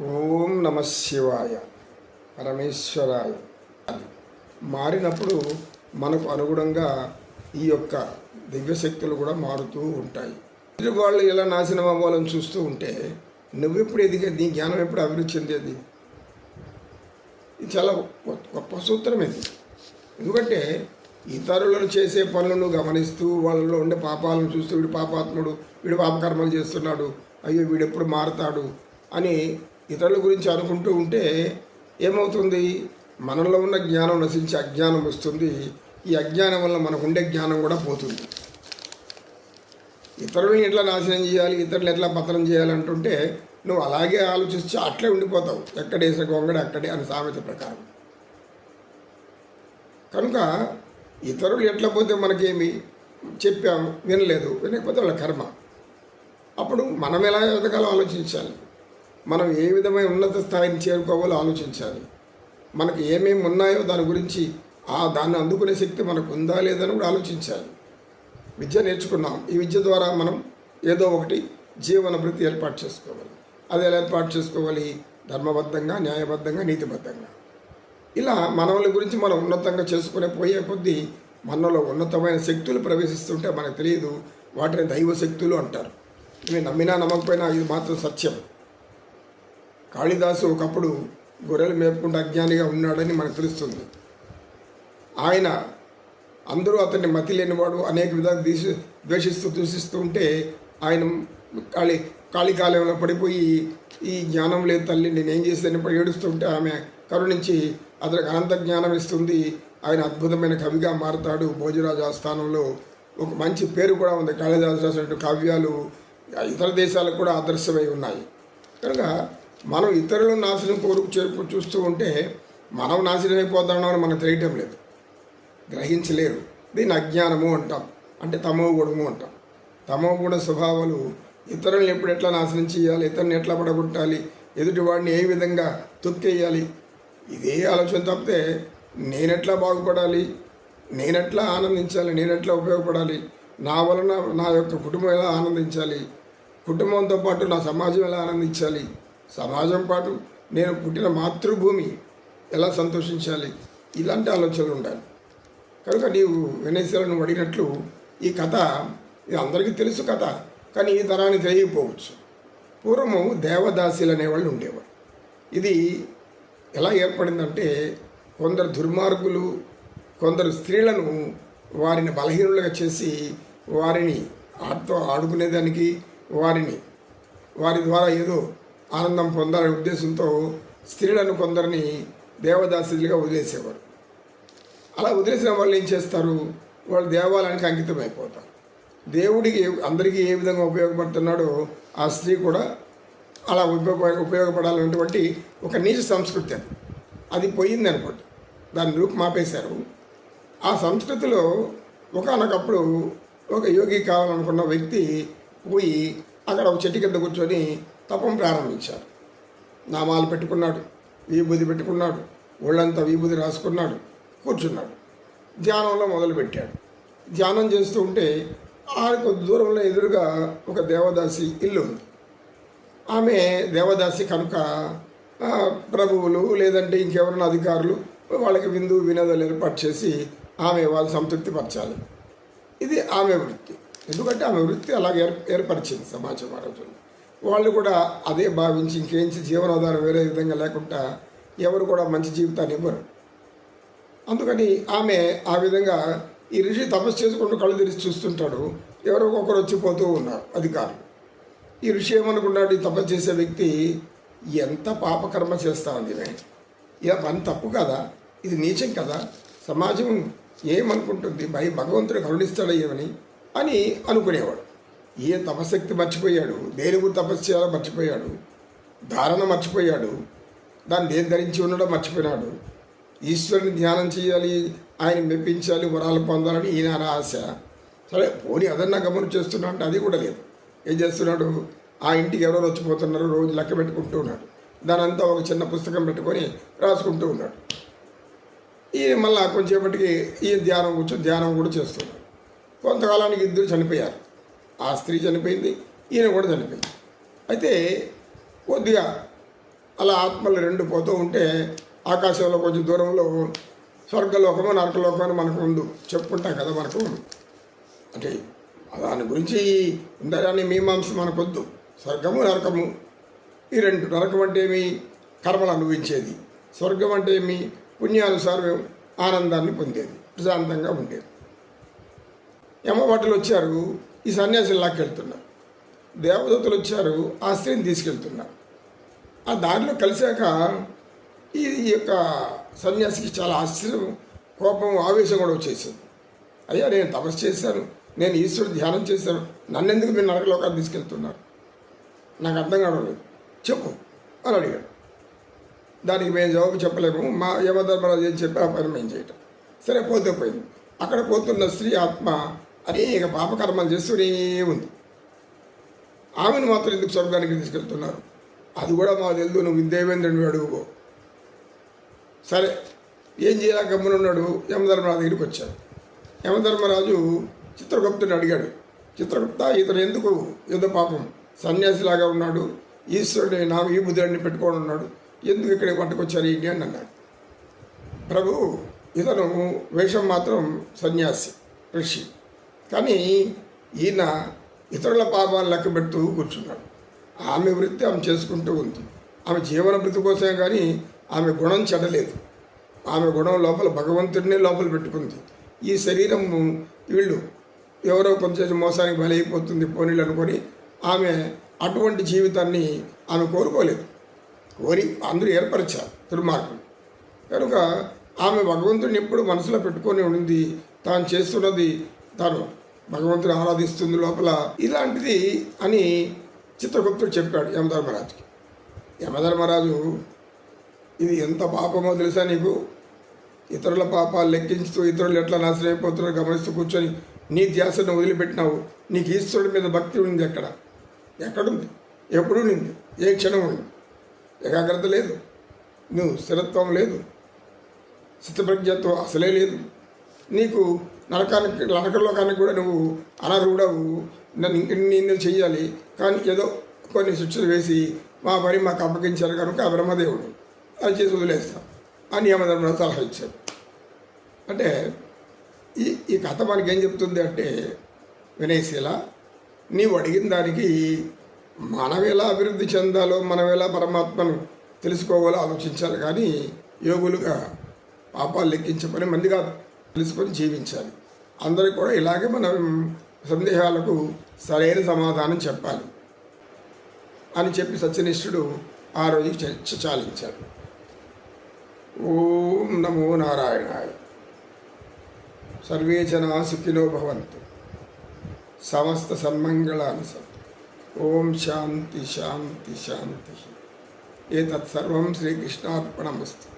ఓం నమ శివాయ. పరమేశ్వరాయ. మారినప్పుడు మనకు అనుగుణంగా ఈ యొక్క దివ్యశక్తులు కూడా మారుతూ ఉంటాయి. ఎదుటి వాళ్ళు ఎలా నాశనం అవ్వాలని చూస్తూ ఉంటే నువ్వెప్పుడు ఎదిగే నీ జ్ఞానం ఎప్పుడు అభివృద్ధి చెందేది? ఇది చాలా గొప్ప- సూత్రం ఇది. ఎందుకంటే ఇతరులను చేసే పనులను గమనిస్తూ వాళ్ళలో ఉండే పాపాలను చూస్తూ వీడు పాపాత్ముడు వీడు పాపకర్మలు చేస్తున్నాడు అయ్యో వీడెప్పుడు మారతాడు అని ఇతరుల గురించి అనుకుంటూ ఉంటే ఏమవుతుంది? మనలో ఉన్న జ్ఞానం నశించి అజ్ఞానం వస్తుంది. ఈ అజ్ఞానం వల్ల మనకు ఉండే జ్ఞానం కూడా పోతుంది. ఇతరులను ఎట్లా నాశనం చేయాలి? ఇతరులు ఎట్లా పతనం చేయాలి అంటుంటే నువ్వు అలాగే ఆలోచిస్తే అట్లే ఉండిపోతావు. ఎక్కడేసిన గొంగడ అక్కడే అని సామెత ప్రకారం. కనుక ఇతరులు ఎట్లా పోతే మనకేమి? చెప్పాము వినలేదు. వినకపోతే వాళ్ళ కర్మ. అప్పుడు మనం ఎలా ఎదగాలో ఆలోచించాలి? మనం ఏ విధమైన ఉన్నత స్థాయిని చేరుకోవాలో ఆలోచించాలి. మనకు ఏమేమి ఉన్నాయో దాని గురించి ఆ దాన్ని అందుకునే శక్తి మనకు ఉందా లేదని కూడా ఆలోచించాలి. విద్య నేర్చుకున్నాం. ఈ విద్య ద్వారా మనం ఏదో ఒకటి జీవన వృత్తి ఏర్పాటు చేసుకోవాలి. అది ఎలా ఏర్పాటు చేసుకోవాలి? ధర్మబద్ధంగా న్యాయబద్ధంగా నీతిబద్ధంగా. ఇలా మనవల గురించి మనం ఉన్నతంగా చేసుకునే పోయే కొద్దీ మనలో ఉన్నతమైన శక్తులు ప్రవేశిస్తుంటే మనకు తెలియదు. వాటిని దైవ శక్తులు అంటారు. ఇవి నమ్మినా నమ్మకపోయినా ఇది మాత్రం సత్యం. కాళిదాసు ఒకప్పుడు గొర్రెలు మేపుకుంటూ అజ్ఞానిగా ఉన్నాడని మనకు తెలుస్తుంది. ఆయన అందరూ అతన్ని మతి లేనివాడు అనేక విధాలు దీసి ద్వేషిస్తూ దూషిస్తూ ఉంటే ఆయన కాళి కాళికాలంలో పడిపోయి ఈ జ్ఞానం లేదు తల్లి నేనేం చేస్తాను ఏడుస్తూ ఉంటే ఆమె కరుణించి అతనికి అనంత జ్ఞానం ఇస్తుంది. ఆయన అద్భుతమైన కవిగా మారతాడు. భోజరాజు ఆస్థానంలో ఒక మంచి పేరు కూడా ఉంది. కాళిదాసు రాసినటువంటి కావ్యాలు ఇతర దేశాలకు కూడా ఆదర్శమై ఉన్నాయి. కనుక మనం ఇతరులను నాశనం కోరుకు చేరుకు చూస్తూ ఉంటే మనం నాశనం అయిపోతామని మనకు తెలియటం లేదు. గ్రహించలేరు. దీన్ని అజ్ఞానము అంటాం. అంటే తమో గుణము అంటాం. తమో గుణ స్వభావాలు ఇతరులను ఎప్పుడు ఎట్లా నాశనం చేయాలి ఇతరుని ఎట్లా పడగొట్టాలి ఎదుటివాడిని ఏ విధంగా తొక్కేయాలి ఇదే ఆలోచన తప్పితే నేనెట్లా బాగుపడాలి నేనెట్లా ఆనందించాలి నేనెట్లా ఉపయోగపడాలి నా వలన నా యొక్క కుటుంబం ఎలా ఆనందించాలి కుటుంబంతో పాటు నా సమాజం ఎలా ఆనందించాలి సమాజం పాటు నేను పుట్టిన మాతృభూమి ఎలా సంతోషించాలి? ఇలాంటి ఆలోచనలు ఉండాలి. కనుక నీవు వెనేసియాలో నువ్వు అడిగినట్లు ఈ కథ ఇది అందరికీ తెలుసు కథ కానీ ఈ తరానికి తెలియకపోవచ్చు. పూర్వము దేవదాసీలు అనేవాళ్ళు ఉండేవారు. ఇది ఎలా ఏర్పడిందంటే కొందరు దుర్మార్గులు కొందరు స్త్రీలను వారిని బలహీనులుగా చేసి వారిని ఆడుతో ఆడుకునేదానికి వారిని వారి ద్వారా ఏదో ఆనందం పొందాలనే ఉద్దేశంతో స్త్రీలను కొందరిని దేవదాసులుగా వదిలేసేవారు. అలా వదిలేసిన వాళ్ళు ఏం చేస్తారు? వాళ్ళు దేవాలయానికి అంకితం అయిపోతారు దేవుడికి అందరికీ ఏ విధంగా ఉపయోగపడుతున్నాడో ఆ స్త్రీ కూడా అలా ఉపయోగ ఉపయోగపడాలన్నటువంటి ఒక నీచ సంస్కృతి అది. అది పోయింది అనుకోండి దాన్ని రూపుమాపేశారు ఆ సంస్కృతిలో ఒకనొకప్పుడు ఒక యోగి కావాలనుకున్న వ్యక్తి పోయి అక్కడ ఒక చెట్టు కింద కూర్చొని తపం ప్రారంభించారు నామాలు పెట్టుకున్నాడు విభూది పెట్టుకున్నాడు ఒళ్ళంతా విభూది రాసుకున్నాడు కూర్చున్నాడు. ధ్యానంలో మొదలుపెట్టాడు. ధ్యానం చేస్తూ ఉంటే ఆ కొద్ది దూరంలో ఎదురుగా ఒక దేవదాసి ఇల్లు ఉంది. ఆమె దేవదాసి కనుక ప్రభువులు లేదంటే ఇంకెవరైనా అధికారులు వాళ్ళకి విందు వినోదాలు ఏర్పాటు చేసి ఆమె వాళ్ళు సంతృప్తి పరచాలి ఇది ఆమె వృత్తి. ఎందుకంటే ఆమె వృత్తి అలాగే ఏర్ ఏర్పరిచింది సమాజ మహారాజులు వాళ్ళు కూడా అదే భావించి ఇంకేంచి జీవనాధారం వేరే విధంగా లేకుండా ఎవరు కూడా మంచి జీవితాన్ని ఇవ్వరు. అందుకని ఆమె ఆ విధంగా ఈ ఋషి తపస్సు చేసుకుంటూ కళ్ళు తెరిచి చూస్తుంటాడు. ఎవరో ఒకరు వచ్చిపోతూ ఉన్నారు. అధికారులు ఈ ఋషి ఏమనుకున్నాడు? ఈ తపస్సు చేసే వ్యక్తి ఎంత పాపకర్మ చేస్తా ఉంది ఈమె. పని తప్పు కదా? ఇది నీచం కదా? సమాజం ఏమనుకుంటుంది? భయ భగవంతుడు కరుణిస్తాడు ఏమని? అని అనుకునేవాడు. ఏ తపశక్తి మర్చిపోయాడు? దేని గురించి తపస్సు చేయాలో మర్చిపోయాడు. ధారణ మర్చిపోయాడు. దాన్ని దేని ధరించి ఉండడం మర్చిపోయినాడు. ఈశ్వరుని ధ్యానం చేయాలి ఆయన మెప్పించాలి వరాలు పొందాలని ఈయన ఆశ. సరే పోనీ అదన్నా గమనం చేస్తున్నా అంటే అది కూడా లేదు. ఏం చేస్తున్నాడు? ఆ ఇంటికి ఎవరో వచ్చిపోతున్నారు రోజు లెక్క పెట్టుకుంటూ ఉన్నాడు. దానంతా ఒక చిన్న పుస్తకం పెట్టుకొని రాసుకుంటూ ఉన్నాడు. ఈయన మళ్ళీ కొంచెంసేపటికి ఈ ధ్యానం కూర్చొని ధ్యానం కూడా చేస్తున్నాడు. కొంతకాలానికి ఇద్దరు చనిపోయారు. ఆ స్త్రీ చనిపోయింది ఈయన కూడా చనిపోయింది. అయితే కొద్దిగా అలా ఆత్మలు రెండు పోతూ ఉంటే ఆకాశంలో కొంచెం దూరంలో స్వర్గలోకము నరకలోకం అని మనకు ముందు చెప్పుకుంటాం కదా మనకు. అంటే దాని గురించి ఉందని మీమాంస మనకొద్దు. స్వర్గము నరకము ఈ రెండు నరకం అంటే ఏమి? కర్మలు అనుభవించేది. స్వర్గం అంటే ఏమి? పుణ్యానుసారం ఆనందాన్ని పొందేది ప్రశాంతంగా ఉండేది. యమభటులు వచ్చారు ఈ సన్యాసిని లాక్కెళ్తున్నారు దేవదూతలు వచ్చారు ఆ స్త్రీని తీసుకెళ్తున్నారు ఆ దారిలో కలిశాక ఈ యొక్క సన్యాసికి చాలా ఆశ్చర్యం కోపం ఆవేశం కూడా వచ్చేసింది. అయ్యా నేను తపస్సు చేశాను నేను ఈశ్వరుడు ధ్యానం చేశాను నన్నెందుకు మీరు నరకలోకాలు తీసుకెళ్తున్నారు? నాకు అర్థం కావడం చెప్పు అని అడిగాడు. దానికి మేము జవాబు చెప్పలేము మా యమధర్మరాజు ఏం చెప్పి ఆ పని మేము చేయటం. సరే పోతే పోయింది. అక్కడ పోతున్న స్త్రీ ఆత్మ అనేక పాపకర్మలు చేస్తూనే ఉంది. ఆమెను మాత్రం ఎందుకు స్వర్గానికి తీసుకెళ్తున్నారు? అది కూడా మాకు తెలుదు నువ్వు దేవేంద్రుని అడుగుకో. సరే ఏం చేయాలి? గమ్మునున్నాడు యమధర్మరాజు దగ్గరికి వచ్చాడు. యమధర్మరాజు చిత్రగుప్తుని అడిగాడు. చిత్రగుప్త ఇతను ఎందుకు ఏదో పాపం? సన్యాసిలాగా ఉన్నాడు. ఈశ్వరుడిని నా ఈ బుద్ధుడిని పెట్టుకొని ఉన్నాడు. ఎందుకు ఇక్కడ పట్టుకొచ్చారు ఏంటి అని అన్నాడు. ప్రభు ఇతను వేషం మాత్రం సన్యాసి ఋషి. కానీ ఈయన ఇతరుల పాపాలు లెక్క పెడుతూ కూర్చున్నాడు. ఆమె వృత్తి ఆమె చేసుకుంటూ ఉంది. ఆమె జీవన వృత్తి కోసమే కానీ ఆమె గుణం చెడలేదు. ఆమె గుణం లోపల భగవంతుడినే లోపల పెట్టుకుంది. ఈ శరీరం వీళ్ళు ఎవరో కొంచెం మోసానికి బలైపోతుంది పోనీళ్ళు అనుకొని ఆమె అటువంటి జీవితాన్ని ఆమె కోరుకోలేదు. కోరి అందరూ ఏర్పరిచారు దుర్మార్గం కనుక ఆమె భగవంతుడిని ఎప్పుడు మనసులో పెట్టుకొని ఉంది తాను చేస్తున్నది తాను భగవంతుని ఆరాధిస్తుంది లోపల. ఇలాంటిది అని చిత్రగుప్తుడు చెప్పాడు యమధర్మరాజుకి యమధర్మరాజు ఇది ఎంత పాపమో తెలుసా నీకు? ఇతరుల పాపాలు లెక్కించుతూ ఇతరులు ఎట్లా నాశనం అయిపోతున్నారో గమనిస్తూ కూర్చొని నీ ధ్యాసను వదిలిపెట్టినావు. నీకు ఈశ్వరుడి మీద భక్తి ఉంది ఎక్కడ ఎక్కడుంది? ఎప్పుడు నింది ఏ క్షణం ఉంది ఏకాగ్రత లేదు. నువ్వు స్థిరత్వం లేదు. స్థితప్రజ్ఞత్వం అసలే లేదు. నీకు నరకానికి కానీ కూడా నువ్వు అనర్హుడవు. నన్ను ఇంక నిన్ను చెయ్యాలి. కానీ ఏదో కొన్ని శిక్షలు వేసి మా పని మాకు అప్పగించారు కనుక ఆ బ్రహ్మదేవుడు అది చేసి వదిలేస్తాం అని యమధర్మరాజు సలహా ఇచ్చారు అంటే ఈ ఈ కథ మనకి ఏం చెప్తుంది అంటే వినయశీల నీవు అడిగిన దానికి మనం ఎలా అభివృద్ధి చెందాలో మనం ఎలా పరమాత్మను తెలుసుకోవాలో ఆలోచించాలి. కానీ యోగులుగా పాపాలు లెక్కించే పని మంది కాదు తెలుసుకొని జీవించాలి. అందరూ కూడా ఇలాగే మనం సందేహాలకు సరైన సమాధానం చెప్పాలి అని చెప్పి సత్యనిష్ఠుడు ఆ రోజు చర్చ చాలించాడు. ఓం నమో నారాయణాయ. సర్వే జనా సుఖినో భవంతు. సమస్త సన్మంగళాన్ని సంతు ఓం శాంతి శాంతి శాంతి. ఏతత్సర్వం శ్రీకృష్ణార్పణమస్తు.